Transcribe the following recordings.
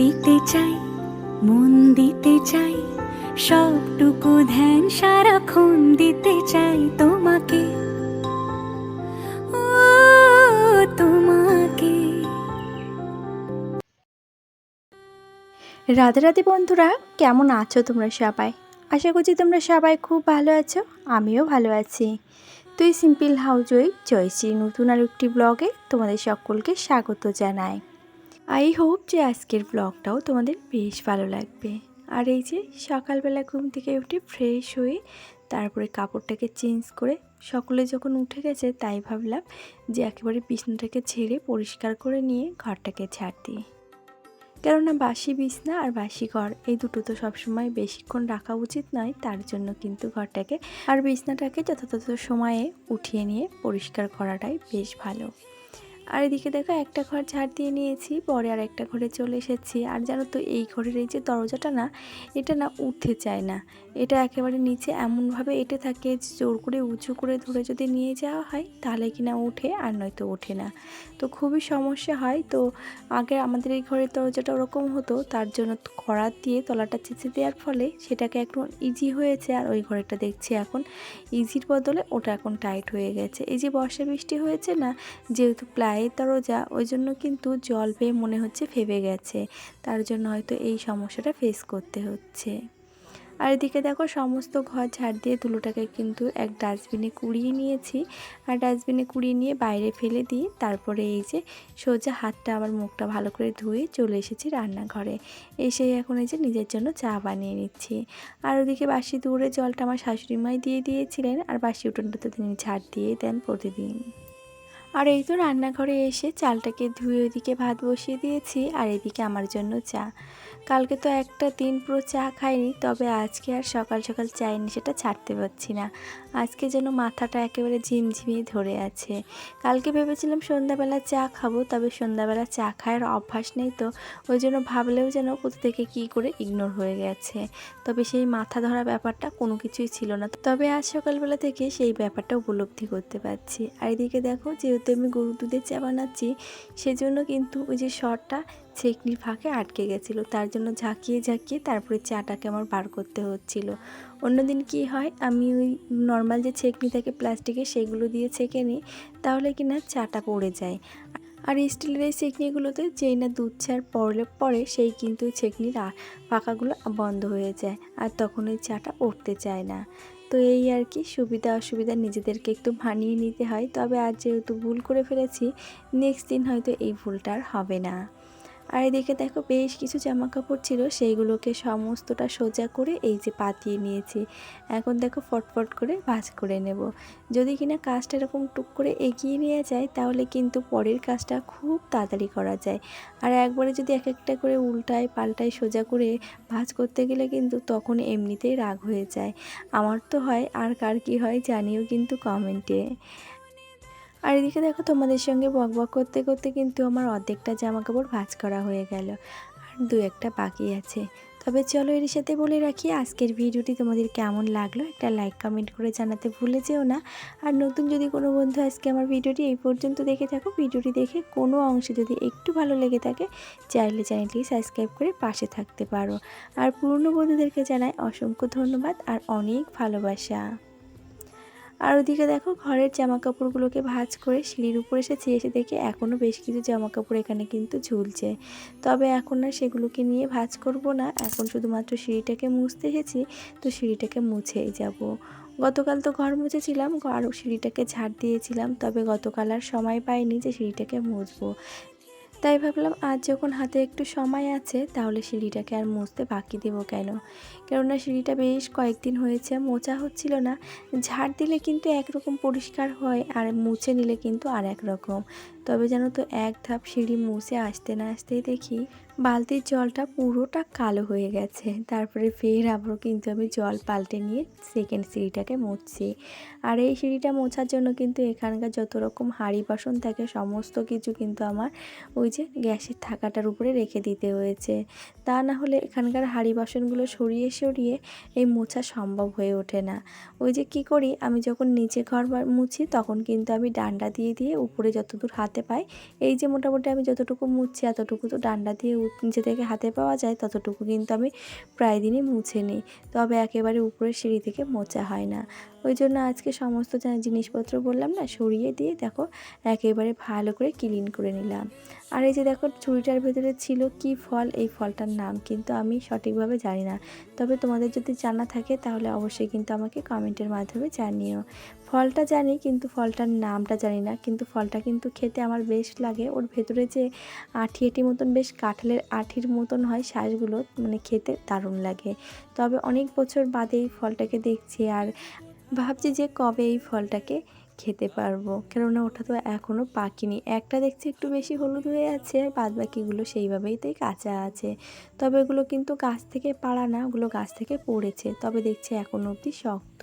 দিতে চাই, মন দিতে চাই, সবটুকু ধ্যান সারাক্ষণ দিতে চাই তোমাকে। তোমাকে। রাধে রাধে বন্ধুরা, কেমন আছো তোমরা সবাই? আশা করছি তোমরা সবাই খুব ভালো আছো, আমিও ভালো আছি। তুই সিম্পল হাউজ ওই জয়শ্রী, নতুন আর একটি ব্লগে তোমাদের সকলকে স্বাগত জানাই। আই হোপ যে আজকের ব্লগটাও তোমাদের বেশ ভালো লাগবে। আর এই যে সকালবেলা ঘুম থেকে উঠে ফ্রেশ হয়ে তারপরে কাপড়টাকে চেঞ্জ করে সকলে যখন উঠে গেছে তাই ভাবলাম যে একেবারে বিছনাটাকে ছেড়ে পরিষ্কার করে নিয়ে ঘরটাকে ঝাড় দিই। কেননা বাসি বিছনা আর বাসি ঘর এই দুটো তো সবসময় বেশিক্ষণ রাখা উচিত নয়, তার জন্য কিন্তু ঘরটাকে আর বিছনাটাকে যথাযথ সময়ে উঠিয়ে নিয়ে পরিষ্কার করাটাই বেশ ভালো। আর এদিকে দেখো একটা ঘর ঝাড় দিয়ে নিয়েছি, পরে আর একটা ঘরে চলে এসেছি। আর জানো তো, এই ঘরের এই যে দরজাটা না, এটা না উঠতে চায় না। এটা একেবারে নিচে এমনভাবে এটে থাকে জোর করে উঁচু করে ধরে যদি নিয়ে যাওয়া হয়, তাহলে কিনা ওঠে আর নয়তো ওঠে না। তো খুবই সমস্যা হয়। তো আগে আমাদের এই ঘরের দরজাটা ওরকম হতো, তার জন্য করাত দিয়ে তলাটা চেঁচে দেওয়ার ফলে সেটাকে একটু ইজি হয়েছে। আর ওই ঘরেরটা দেখছি এখন ইজির বদলে ওটা এখন টাইট হয়ে গেছে। এই যে বর্ষা বৃষ্টি হয়েছে না, যেহেতু প্লায়ের দরজা ওই জন্য কিন্তু জল পেয়ে মনে হচ্ছে ফেবে গেছে। তার জন্য হয়তো এই সমস্যাটা ফেস করতে হচ্ছে। আর এদিকে দেখো, সমস্ত ঘর ঝাড় দিয়ে ধুলোটাকে কিন্তু এক ডাস্টবিনে কুড়িয়ে নিয়েছি। আর ডাস্টবিনে কুড়িয়ে নিয়ে বাইরে ফেলে দিয়ে তারপরে এই যে সোজা হাতটা আবার মুখটা ভালো করে ধুয়ে চলে এসেছি রান্নাঘরে। এসে এখন এই যে নিজের জন্য চা বানিয়ে নিচ্ছি। আর ওদিকে বাসি দূরে জলটা আমার শাশুড়ি মাই দিয়ে দিয়েছিলেন। আর বাসি উঠোনটা তো তিনি ঝাড় দিয়ে দেন প্রতিদিন। আর এই তো রান্নাঘরে এসে চালটাকে ধুয়ে ওইদিকে ভাত বসিয়ে দিয়েছি, আর এদিকে আমার জন্য চা। কালকে তো একটা দিন পুরো চা খাইনি, তবে আজকে আর সকাল সকাল চাইনি, সেটা ছাড়তে পারছি না। আজকে যেন মাথাটা একেবারে ঝিমঝিমিয়ে ধরে আছে। কালকে ভেবেছিলাম সন্ধ্যাবেলা চা খাব, তবে সন্ধ্যাবেলা চা খাওয়ার অভ্যাস নেই তো, ওই জন্য ভাবলেও যেন কোথা থেকে কী করে ইগনোর হয়ে গেছে। তবে সেই মাথা ধরা ব্যাপারটা কোনো কিছুই ছিল না। তবে আজ সকালবেলা থেকে সেই ব্যাপারটা উপলব্ধি করতে পারছি। আর এদিকে দেখো, যেহেতু আমি গরু দুধের চা বানাচ্ছি, সেজন্য কিন্তু ওই যে শরটা ছেকনির ফাঁকে আটকে গেছিল। তার জন্য ঝাঁকিয়ে ঝাঁকিয়ে তারপরে চাটাকে আমার বার করতে হচ্ছিল। অন্যদিন কি হয়, আমি ওই নর্মাল যে ছেকনি থাকে প্লাস্টিকের সেগুলো দিয়ে ছেঁকে নিই, তাহলে কি না চাটা পড়ে যায়। আর স্টিলের এই ছেকনিগুলোতে যেই না দুধ ছাড় পড়লে পরে সেই কিন্তু ছেকনির পাখাগুলো বন্ধ হয়ে যায়, আর তখন ওই চাটা পড়তে চায় না। তো এই আর কি, সুবিধা অসুবিধা নিজেদেরকে একটু মানিয়ে নিতে হয়। তবে আজ যেহেতু ভুল করে ফেলেছি নেক্সট দিন হয়তো এই ভুলটা আর হবে না। আর এদিকে দেখো বেশ কিছু জামা কাপড় ছিল, সেইগুলোকে সমস্তটা সোজা করে এই যে পাতিয়ে নিয়েছি। এখন দেখো ফটফট করে ভাঁজ করে নেব। যদি কিনা কাজটা এরকম টুক করে এগিয়ে নিয়ে যায়, তাহলে কিন্তু পরের কাজটা খুব তাড়াতাড়ি করা যায়। আর একবারে যদি এক একটা করে উল্টায় পাল্টায় সোজা করে ভাঁজ করতে গেলে কিন্তু তখন এমনিতেই রাগ হয়ে যায়। আমার তো হয়, আর কার কী হয় জানিও কিন্তু কমেন্টে। আর এদিকে দেখো তোমাদের সঙ্গে বক বক করতে করতে কিন্তু আমার অর্ধেকটা জামা কাপড় ভাঁজ করা হয়ে গেল। আর দু একটা বাকি আছে। তবে চলো এর সাথে বলে রাখি, আজকের ভিডিওটি তোমাদের কেমন লাগল একটা লাইক কমেন্ট করে জানাতে ভুলে যেও না। আর নতুন যদি কোনো বন্ধু আজকে আমার ভিডিওটি এই পর্যন্ত দেখে থাকো, ভিডিওটি দেখে কোনো অংশে যদি একটু ভালো লেগে থাকে, চাইলে চ্যানেলটি সাবস্ক্রাইব করে পাশে থাকতে পারো। আর পুরনো বন্ধুদেরকে জানাই অসংখ্য ধন্যবাদ আর অনেক ভালোবাসা। আর ওদিকে দেখো ঘরের জামা কাপড়গুলোকে ভাঁজ করে সিঁড়ির উপর এসেছি, এসে দেখে এখনও বেশ কিছু জামা কাপড় এখানে কিন্তু ঝুলছে। তবে এখন আর সেগুলোকে নিয়ে ভাঁজ করব না। এখন শুধুমাত্র সিঁড়িটাকে মুছতে এসেছি, তো সিঁড়িটাকে মুছেই যাব। গতকাল তো ঘর মুছেছিলাম আর সিঁড়িটাকে ঝাড় দিয়েছিলাম, তবে গতকাল আর সময় পাইনি যে সিঁড়িটাকে মুছবো। তাই ভাবলাম, আজ যখন হাতে একটু সময় আছে, তাহলে সিঁড়িটাকে আর মুছতে বাকি দেবো কেন? কেননা সিঁড়িটা বেশ কয়েকদিন হয়েছে, মোচা হচ্ছিল না। ঝাড় দিলে কিন্তু একরকম পরিষ্কার হয়, আর মুছে নিলে কিন্তু আর এক রকম। তবে জানো তো, এক ধাপ সিঁড়ি মুছে আসতে না আসতেই দেখি বালতির জলটা পুরোটা কালো হয়ে গেছে। তারপরে ফের আবারও কিন্তু আমি জল পাল্টে নিয়ে সেকেন্ড সিঁড়িটাকে মুছছি। আর এই সিঁড়িটা মোছার জন্য কিন্তু এখানকার যত রকম হাঁড়ি বাসন থাকে, সমস্ত কিছু কিন্তু আমার ওই যে গ্যাসের থাকাটার উপরে রেখে দিতে হয়েছে। তা না হলে এখানকার হাঁড়ি বাসনগুলো সরিয়ে সরিয়ে এই মোছা সম্ভব হয়ে ওঠে না। ওই যে কি করি, আমি যখন নিচে ঘর মুছি তখন কিন্তু আমি ডান্ডা দিয়ে দিয়ে উপরে যতদূর হাতে পাই, এই যে মোটামুটি আমি যতটুকু মুছছি এতটুকু তো ডান্ডা দিয়ে নিচে থেকে হাতে পাওয়া যায়, ততটুকু কিন্তু আমি প্রায় দিনই মুছে নিই। তবে একেবারে উপরের সিঁড়ি থেকে মোচা হয় না। ওই জন্য আজকে সমস্ত জিনিসপত্র বললাম না, সরিয়ে দিয়ে দেখো, একেবারে ভালো করে ক্লিন করে নিলাম। আর এই যে দেখো চুড়িটার ভেতরে ছিল কি ফল, এই ফলটার নাম কিন্তু আমি সঠিকভাবে জানি না। তবে তোমাদের যদি জানা থাকে তাহলে অবশ্যই কিন্তু আমাকে কমেন্টের মাধ্যমে জানিও। ফলটা জানি কিন্তু ফলটার নামটা জানি না, কিন্তু ফলটা কিন্তু খেতে আমার বেশ লাগে। ওর ভেতরে যে আঠি আঠি মতন বেশ কাঁঠালের আঠির মতন হয় শ্বাসগুলো মানে খেতে দারুণ লাগে। তবে অনেক বছর বাদে এই ফলটাকে দেখছি আর ভাবছি যে কবে এই ফলটাকে খেতে পারব। কেননা ওটা তো এখনও পাকিনি। একটা দেখছি একটু বেশি হলুদ হয়ে আছে আর বাদ বাকিগুলো সেইভাবেই তাই কাঁচা আছে। তবে এগুলো কিন্তু গাছ থেকে পাড়া না, ওগুলো গাছ থেকে পড়েছে। তবে দেখছি এখনও অবধি শক্ত।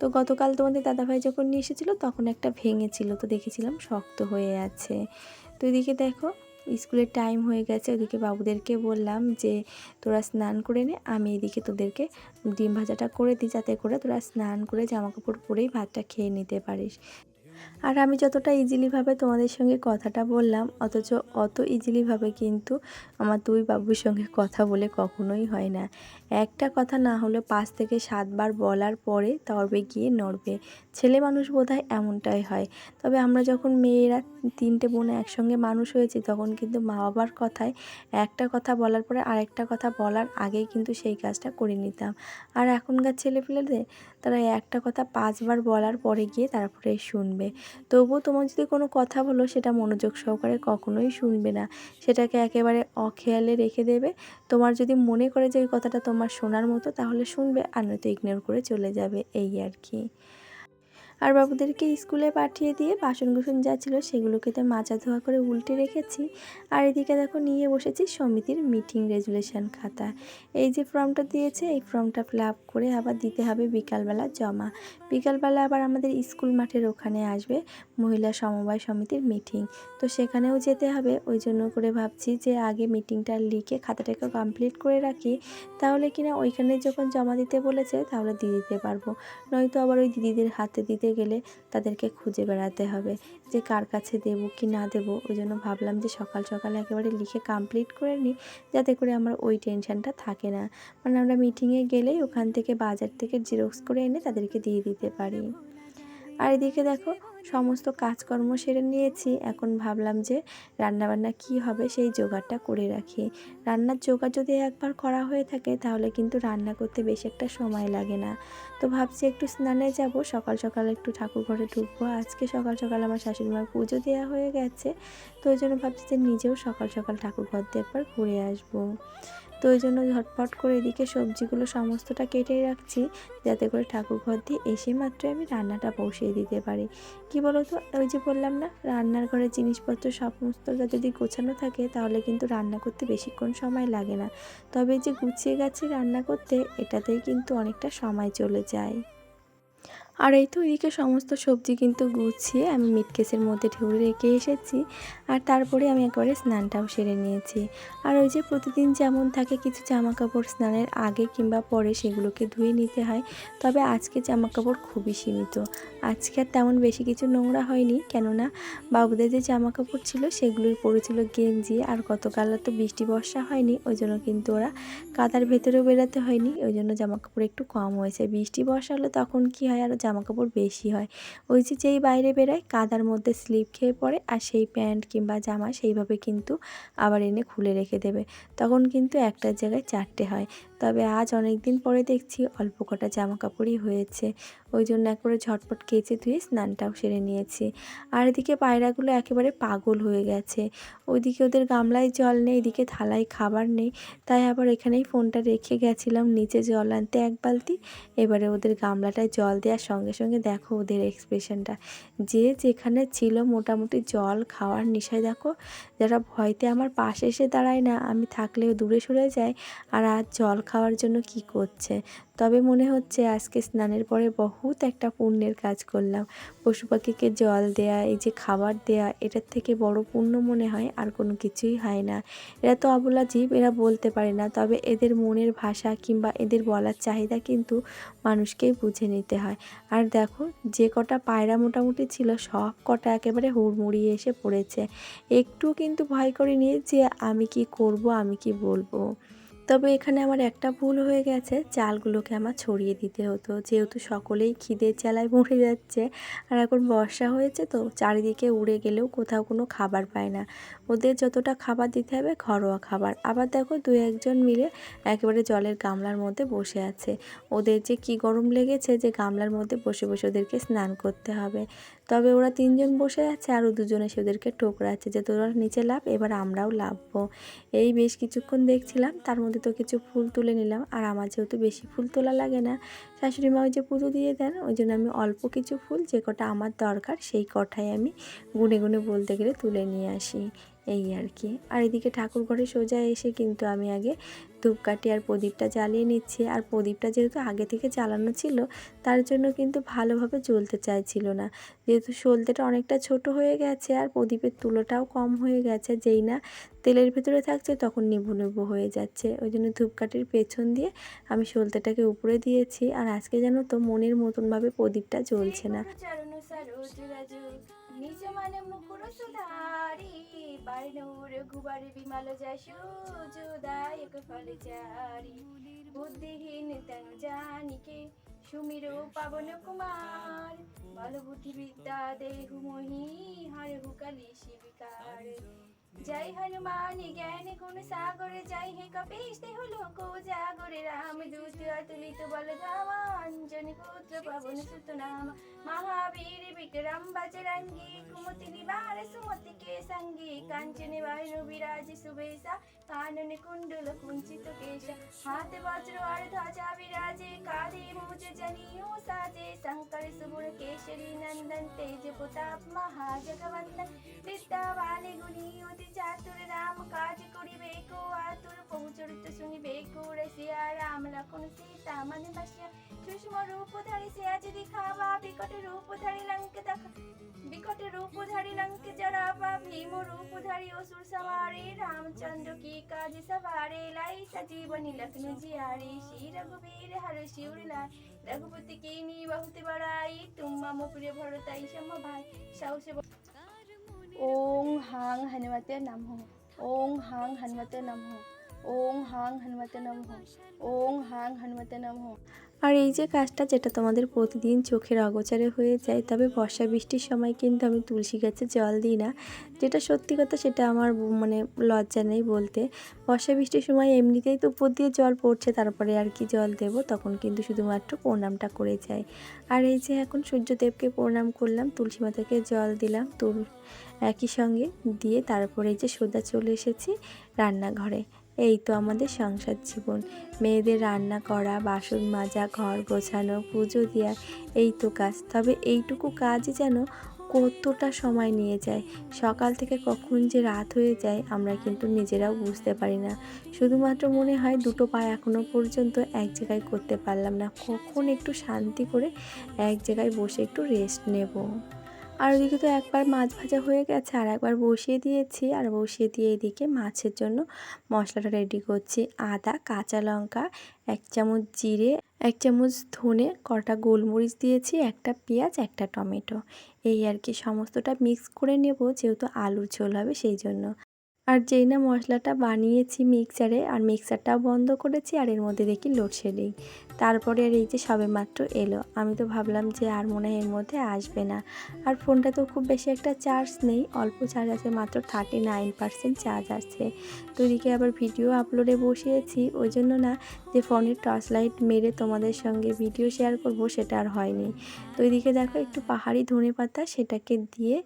তো গতকাল তোমাদের দাদাভাই যখন নিয়ে এসেছিল, তখন একটা ভেঙেছিল, তো দেখেছিলাম শক্ত হয়ে আছে। তো এদিকে দেখো স্কুলের টাইম হয়ে গেছে, ওদিকে বাবুদেরকে বললাম যে, তোরা স্নান করে নে, আমি এদিকে তোদেরকে ডিম ভাজাটা করে দিই, যাতে করে তোরা স্নান করে জামা কাপড় পরেই ভাতটা খেয়ে নিতে পারিস। আর আমি যতটা ইজিলিভাবে তোমাদের সঙ্গে কথাটা বললাম, অথচ অত ইজিলিভাবে কিন্তু আমার দুই বাবুর সঙ্গে কথা বলে কখনোই হয় না। একটা কথা না হলে পাঁচ থেকে সাতবার বলার পরে তবে গিয়ে নড়বে। ছেলে মানুষ বোধহয় এমনটাই হয়। তবে আমরা যখন মেয়েরা তিনটে বোনে একসঙ্গে মানুষ হয়েছি, তখন কিন্তু মা বাবার কথায় একটা কথা বলার পরে আরেকটা কথা বলার আগেই কিন্তু সেই কাজটা করে নিতাম। আর এখনকার ছেলেপিলেদের, তারা একটা কথা পাঁচবার বলার পরে গিয়ে তারপরে শুনবে। তবুও তোমার যদি কোনো কথা বলো, সেটা মনোযোগ সহকারে কখনোই শুনবে না। সেটাকে একেবারে অখেয়ালে রেখে দেবে। তোমার যদি মনে করে যে ওই কথাটা তোমার শোনার মতো তাহলে শুনবে আর নয়তো ইগনোর করে চলে যাবে এই আর কি। আর বাবুদেরকে স্কুলে পাঠিয়ে দিয়ে বাসন কুসন যা ছিল সেগুলোকে তো মাজা ধোয়া করে উল্টে রেখেছি। আর এদিকে দেখো নিয়ে বসেছি সমিতির মিটিং রেজুলেশন খাতা। এই যে ফর্মটা দিয়েছে, এই ফর্মটা ফিল আপ করে আবার দিতে হবে বিকালবেলা জমা। বিকালবেলা আবার আমাদের স্কুল মাঠের ওখানে আসবে মহিলা সমবায় সমিতির মিটিং। তো সেখানেও যেতে হবে। ওই জন্য করে ভাবছি যে আগে মিটিংটা লিখে খাতাটাকে কমপ্লিট করে রাখি। তাহলে কিনা ওইখানে যখন জমা দিতে বলেছে তাহলে দিয়ে দিতে পারব। নয়তো আবার ওই দিদিদের হাতে দিতে গেলে তাদেরকে খুঁজে বেড়াতে হবে যে কার কাছে দেবো, কি না দেবো। ওই জন্য ভাবলাম যে সকাল সকাল একেবারে লিখে কমপ্লিট করে নিই, যাতে করে আমার ওই টেনশানটা থাকে না। মানে আমরা মিটিংয়ে গেলেই ওখান থেকে বাজার থেকে জেরক্স করে এনে তাদেরকে দিয়ে দিতে পারি। আর এদিকে দেখো, সমস্ত কাজকর্ম সেরে নিয়েছি। এখন ভাবলাম যে রান্নাবান্না কি হবে সেই জোগাড়টা করে রাখি। রান্নার জোগাড় যদি একবার করা হয়ে থাকে, তাহলে কিন্তু রান্না করতে বেশি একটা সময় লাগে না। তো ভাবছি একটু স্নানে যাব, সকাল সকাল একটু ঠাকুর ঘরে ঢুকবো। আজকে সকাল সকাল আমার শাশুড়ি মার পুজো দেওয়া হয়ে গেছে। তো ওই জন্য ভাবছি যে নিজেও সকাল সকাল ঠাকুর ঘর দিয়ে একবার ঘুরে আসব। তো ওই জন্য ঝটপট করে এদিকে সবজিগুলো সমস্তটা কেটে রাখছি, যাতে করে ঠাকুর ঘর দিয়ে এসে মাত্র আমি রান্নাটা পৌঁছিয়ে দিতে পারি। কি বলো তো ওই যে বললাম না, রান্নার ঘরের জিনিসপত্র সমস্তটা যদি গোছানো থাকে, তাহলে কিন্তু রান্না করতে বেশিক্ষণ সময় লাগে না। তবে যে গুছিয়ে গেছি রান্না করতে, এটাতেই কিন্তু অনেকটা সময় চলে যায়। আর এই তো এদিকে সমস্ত সবজি কিন্তু গুছিয়ে আমি মিট কেসের মধ্যে ঢেউড়ে রেখে এসেছি। আর তারপরে আমি একবারে স্নানটাও সেরে নিয়েছি। আর ওই যে প্রতিদিন যেমন থাকে কিছু জামা কাপড় স্নানের আগে কিংবা পরে সেগুলোকে ধুয়ে নিতে হয়। তবে আজকে জামা কাপড় খুবই সীমিত। আজকে আর তেমন বেশি কিছু নোংরা হয়নি। কেননা বাবুদের যে জামা কাপড় ছিল সেগুলোর পড়েছিল গেঞ্জি। আর গতকাল তো বৃষ্টি বর্ষা হয়নি, ওই জন্য কিন্তু ওরা কাদার ভেতরেও বেরোতে হয়নি। ওই জন্য জামা কাপড় একটু কম হয়েছে। বৃষ্টি বর্ষা হলে তখন কি হয় আর জামা কাপড় বেশি হয়। ওই যে যেই বাইরে বেরোয়, কাদার মধ্যে স্লিপ খেয়ে পড়ে আর সেই প্যান্ট কিংবা জামা সেইভাবে কিন্তু আবার এনে খুলে রেখে দেবে। তখন কিন্তু একটার জায়গায় চারটে হয়। তবে আজ অনেক দিন পরে দেখছি অল্প কটা জামা কাপড়ই হয়েছে। ওই জন্য একবারে ঝটপট কেচে ধুয়ে স্নানটাও সেরে নিয়েছি। আর এদিকে পায়রাগুলো একেবারে পাগল হয়ে গেছে। ওইদিকে ওদের গামলায় জল নেই, এদিকে থালায় খাবার নেই। তাই আবার এখানেই ফোনটা রেখে গেছিলাম, নিচে জল আনতে এক বালতি। এবারে ওদের গামলাটায় জল দেওয়ার সঙ্গে সঙ্গে দেখো ওদের এক্সপ্রেশনটা যে যেখানে ছিল মোটামুটি জল খাওয়ার নেশায় দেখো, যারা ভয়তে আমার পাশে এসে দাঁড়ায় না, আমি থাকলেও দূরে সরে যায় আর আজ জল খাওয়ার জন্য কি করছে? তবে মনে হচ্ছে আজকে স্নানের পরে বহুত একটা পুণ্যের কাজ করলাম। পশু পাখিকে জল দেয়া, এই যে খাবার দেয়া, এটার থেকে বড় পুণ্য মনে হয় আর কোনো কিছুই হয় না। এরা তো অবলা জীব, এরা বলতে পারে না। তবে এদের মনের ভাষা কিংবা এদের বলার চাহিদা কিন্তু মানুষকেই বুঝে নিতে হয়। আর দেখো, যে কটা পায়রা মোটামুটি ছিল, সব কটা একেবারে হুড়মুড়িয়ে এসে পড়েছে। একটু কিন্তু ভয় করিনি যে আমি কি করব, আমি কি বলব? তবে এখানে আমার একটা ভুল হয়ে গেছে। চালগুলোকে আমার ছড়িয়ে দিতে হতো। যেহেতু সকলেই খিদে চালায় মরে যাচ্ছে আর এখন বর্ষা হয়েছে, তো চারিদিকে উড়ে গেলেও কোথাও কোনো খাবার পায় না। ওদের যতটা খাবার দিতে হবে ঘরোয়া খাবার। আবার দেখো দু একজন মিলে একেবারে জলের গামলার মধ্যে বসে আছে। ওদের যে কি গরম লেগেছে যে গামলার মধ্যে বসে বসে ওদেরকে স্নান করতে হবে। তবে ওরা তিনজন বসে আছে আরও দুজনে এসে ওদেরকে টোকরাচ্ছে যে তোরা নিচে লাভ এবার আমরাও লাভবো এই বেশ কিছুক্ষণ দেখছিলাম, তার মধ্যে তো কিছু ফুল তুলে নিলাম। আর আমার যেহেতু বেশি ফুল তোলা লাগে না শাশুড়ি মা ওই যে পুজো দিয়ে দেন, ওই জন্য আমি অল্প কিছু ফুল, যে কটা আমার দরকার, সেই কটাই আমি গুনে গুনে বলতে গেলে তুলে নিয়ে আসি, এই আর কি। আর এদিকে ঠাকুর ঘরে সোজা এসে কিন্তু আমি আগে ধূপকাঠি আর প্রদীপটা জ্বালিয়ে নিচ্ছি, আর প্রদীপটা যেহেতু আগে থেকে জ্বালানো ছিল, তার জন্য কিন্তু ভালোভাবে জ্বলতে চাইছিল না। যেহেতু সলতেটা অনেকটা ছোট হয়ে গেছে, আর প্রদীপের তুলোটাও কম হয়ে গেছে, যেই না তেলের ভিতরে থাকছে, তখন নিভু নিভু হয়ে যাচ্ছে। ওই জন্য ধূপকাঠির পেছন দিয়ে আমি সলতেটাকে উপরে দিয়েছি, আর আজকে যেন তো মনের মতনভাবে প্রদীপটা জ্বলছে না। বুদ্ধিহীন সুমির পাবন কুমার বল বিদ্যা দেহু মোহি, হর শিবিকার জয় হনুমান জ্ঞান গুণ সাগর জয় হে কপীশ দেহ লোক জাগরে রাম দূত অতুলিত বল ধামাঞ্জনি পুত্র পবন সুত নাম মহাবীর বিক্রম বজরঙ্গী কুমতি নিবার সুমতি কে সঙ্গী কাঞ্চন বায়ু বিরাজ সুবেশা কানন কুণ্ডল কুঞ্চিত কেশ হাত বজ্র আর ধ্বজা বিরাজে কাঁধে মুজ জনিও সাজে শঙ্কর সুগুণ কেশরী নন্দন তেজ প্রতাপ মহাজগবন্দন বিদ্যাবানে গুণী চাতুর রাম কাজ করিবে কো আতুর প্রভু চরিত্র শুনিবে কো রসিয়া রাম লক্ষণ সীতা মানে বাসিয়া সূক্ষ্ম রূপ ধারী সে আজ দেখাবা বিকট রূপ ধারী লঙ্কে দেখা বিকট রূপ ধারী লঙ্কে জরাবা ভীম রূপ ধারী অসুর সবারে রামচন্দ্র কি কাজ সবারে লাই সজীবনী লক্ষ্ণ জিয়ারে শ্রী রঘুবীর হর শিউর লাই রঘুপতি কি নি বহুত বড়াই তুম মম প্রিয় ভরতাই সম ভাই সৌ ওং হাং হনুমতে নমঃ ওং হাং হনুমতে নমঃ ওং হাং হনুমতে নমঃ ওং হাং হনুমতে নমঃ আর এই যে কাজটা যেটা তোমাদের প্রতিদিন চোখের অগোচারে হয়ে যায়, তবে বর্ষা বৃষ্টির সময় কিন্তু আমি তুলসী গাছে জল দিই না। যেটা সত্যি কথা সেটা আমার মানে লজ্জা নেই বলতে। বর্ষা বৃষ্টির সময় এমনিতেই তো উপর দিয়ে জল পড়ছে, তারপরে আর কি জল দেব, তখন কিন্তু শুধুমাত্র প্রণামটা করে যাই। আর এই যে এখন সূর্যদেবকে প্রণাম করলাম, তুলসী মাতাকে জল দিলাম, তুল একই সঙ্গে দিয়ে তারপরে যে সোজা চলে এসেছি রান্নাঘরে। এই তো আমাদের সংসার জীবন। মেয়েদের রান্না করা, বাসন মাজা, ঘর গোছানো, পুজো দেওয়া, এই তো কাজ। তবে এইটুকু কাজই যেন কতটা সময় নিয়ে যায়। সকাল থেকে কখন যে রাত হয়ে যায়, আমরা কিন্তু নিজেরাও বুঝতে পারি না। শুধুমাত্র মনে হয় দুটো পা এখনও পর্যন্ত এক জায়গায় করতে পারলাম না। কখন একটু শান্তি করে এক জায়গায় বসে একটু রেস্ট নেব। আর ওদিকে তো একবার মাছ ভাজা হয়ে গেছে, আর একবার বসিয়ে দিয়েছি। আর বসিয়ে দিয়ে এদিকে মাছের জন্য মশলাটা রেডি করছি। আদা, কাঁচা লঙ্কা, এক চামচ জিরে, এক চামচ ধনে, কটা গোলমরিচ দিয়েছি, একটা পেঁয়াজ, একটা টমেটো। এই আর কি সমস্তটা মিক্স করে নেব, যেহেতু আলুর ঝোল হবে সেই জন্য। আর যেই না মশলাটা বানিয়েছি মিক্সারে আর মিক্সারটাও বন্ধ করেছি, আর এর মধ্যে দেখি লোডশেডিং তারপরে আর এই যে সবে মাত্র এলো। আমি তো ভাবলাম যে আর মনে হয় এর মধ্যে আসবে না। আর ফোনটা তো খুব বেশি একটা চার্জ নেই। অল্প চার্জ আছে, মাত্র থার্টি নাইন পার্সেন্ট চার্জ আছে। তো এদিকে আবার ভিডিও আপলোডে বসিয়েছি। ওই জন্য না যে ফোনের টর্চ লাইট মেরে তোমাদের সঙ্গে ভিডিও শেয়ার করব, সেটা আর হয়নি। তো এদিকে দেখো একটু পাহাড়ি ধনে পাতা সেটাকে দিয়ে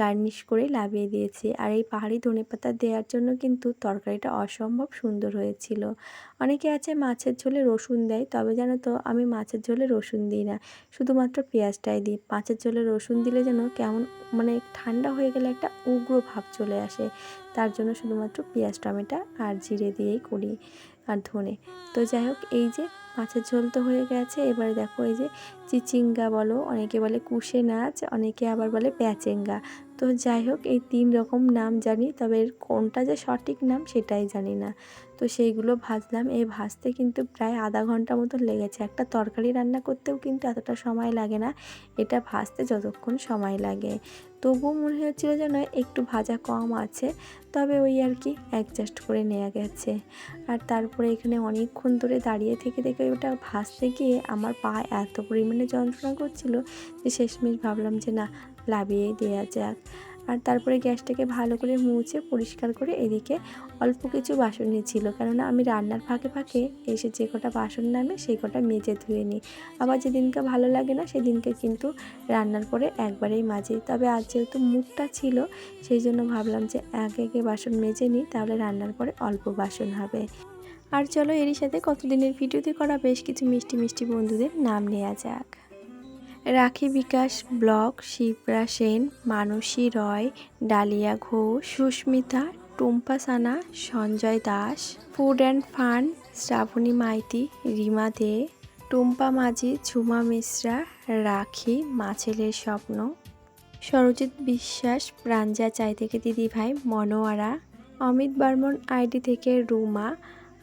গার্নিশ করে লাভিয়ে দিয়েছি। আর এই পাহাড়ি ধনে পাতা দেওয়ার জন্য কিন্তু তরকারিটা অসম্ভব সুন্দর হয়েছিল। অনেকে আছে মাছের ঝোলে রসুন দেয়, তবে জানো তো, আমি মাছের ঝোলে রসুন দিই না। শুধুমাত্র পেঁয়াজটাই দিই। মাছের ঝোলে রসুন দিলে যেন কেমন মানে ঠান্ডা হয়ে গেলে একটা উগ্র ভাব চলে আসে। তার জন্য শুধুমাত্র পেঁয়াজ, টমেটো আর জিরে দিয়েই করি, আর ধনে। তো যাই হোক, এই যে মাছের ঝোল তো হয়ে গেছে। এবারে দেখো এই যে চিচিঙ্গা বলো, অনেকে বলে কুশে নাচ, অনেকে আবার বলে প্যাচেঙ্গা। তো যাই হোক, এই তিন রকম নাম জানি, তবে কোনটা যে সঠিক নাম সেটাই জানি না। তো সেইগুলো ভাজলাম। এই ভাজতে কিন্তু প্রায় আধা ঘণ্টা মতো লেগেছে। একটা তরকারি রান্না করতেও কিন্তু এতটা সময় লাগে না। এটা ভাজতে যতক্ষণ সময় লাগে। তবুও মনে হচ্ছিল যেন একটু ভাজা কম আছে। তবে ওই আর কি অ্যাডজাস্ট করে নেওয়া গেছে। আর তারপরে এখানে অনেকক্ষণ ধরে দাঁড়িয়ে থেকে থেকে ওটা ভাজতে গিয়ে আমার পা এত পরিমাণে যন্ত্রণা করছিল যে শেষমেশ ভাবলাম যে না, লাভিয়েই দেওয়া যাক। আর তারপরে গ্যাসটাকে ভালো করে মুছে পরিষ্কার করে এদিকে অল্প কিছু বাসন নিয়েছিল। কেননা আমি রান্নার ফাঁকে ফাঁকে এসে যে কটা বাসন নামে সেই কটা মেজে ধুয়ে নিই। আবার যেদিনকে ভালো লাগে না সেদিনকে কিন্তু রান্নার পরে একবারেই মাজি। তবে আজ যেহেতু মুখটা ছিল, সেই জন্য ভাবলাম যে একে একে বাসন মেজে নিই, তাহলে রান্নার পরে অল্প বাসন হবে। আর চলো এরই সাথে কতদিনের ভিডিওতে করা বেশ কিছু মিষ্টি মিষ্টি বন্ধুদের নাম নেওয়া যাক। Rakhi Bikash block, Shibra Sen, Mansi Roy, Dalia Ghosh, Susmita, Tumpa Sana, Sanjay Das, food and fun, Shrabani Maiti, Rima De, Tumpa Majhi, Jhuma Mishra, রাখি, মাছেলের স্বপ্ন, সরজিৎ বিশ্বাস, প্রাঞ্জা চাই থেকে দিদিভাই মনোয়ারা, অমিত বর্মন আইডি থেকে রুমা,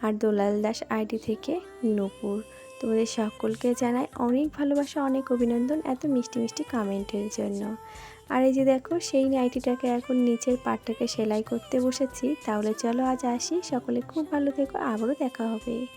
আর দোলাল দাস আইডি থেকে নূপুর। তোমাদের সকলকে জানাই অনেক ভালোবাসা, অনেক অভিনন্দন, এত মিষ্টি মিষ্টি কমেন্টের জন্য। আর এই যে দেখো, সেই নাইটিটাকে এখন নিচের পাটটাকে সেলাই করতে বসেছি। তাহলে চলো আজ আসি। সকলে খুব ভালো থেকো। আবারও দেখা হবে।